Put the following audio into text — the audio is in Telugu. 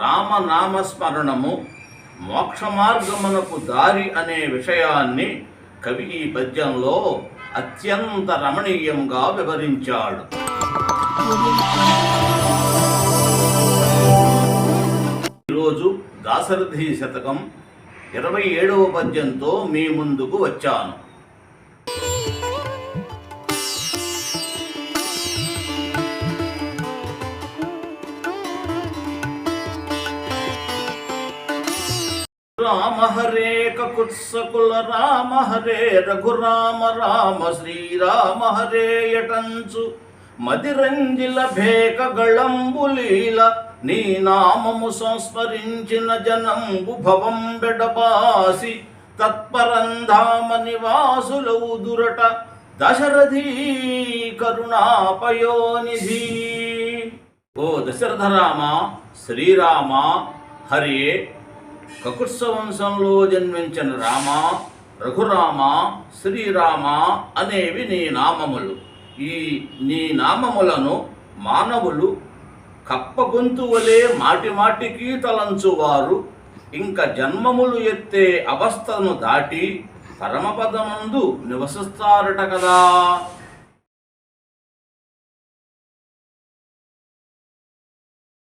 రామనామస్మరణము మోక్ష మార్గమునకు దారి అనే విషయాన్ని కవి ఈ పద్యంలో అత్యంత రమణీయంగా వివరించాడు. ఈరోజు దాశరథి శతకం ఇరవై ఏడవ పద్యంతో మీ ముందుకు వచ్చాను. రామ హరే కకుత్సకుల రామ హరే రఘురామ రామ శ్రీరామ హరే యటంచు మదిరంజిల భేక గళంబులీల నీ నామము సంస్మరించిన జనంబు భవం బెడబాసి తత్పరంధామ నివాసులౌదురట దశరథీ కరుణాపయోనిధి. ఓ దశరథ రామ శ్రీరామ హరే కకుత్స వంశంలో జన్మించిన రామ రఘురామ శ్రీరామ అనేవి నీ నామములు. ఈ నీ నామములను మానవులు కప్ప గొంతు మాటి మాటికి తలంచువారు. ఇంకా జన్మములు ఎత్తే అవస్థను దాటి పరమపదమందు నివసిస్తారట కదా.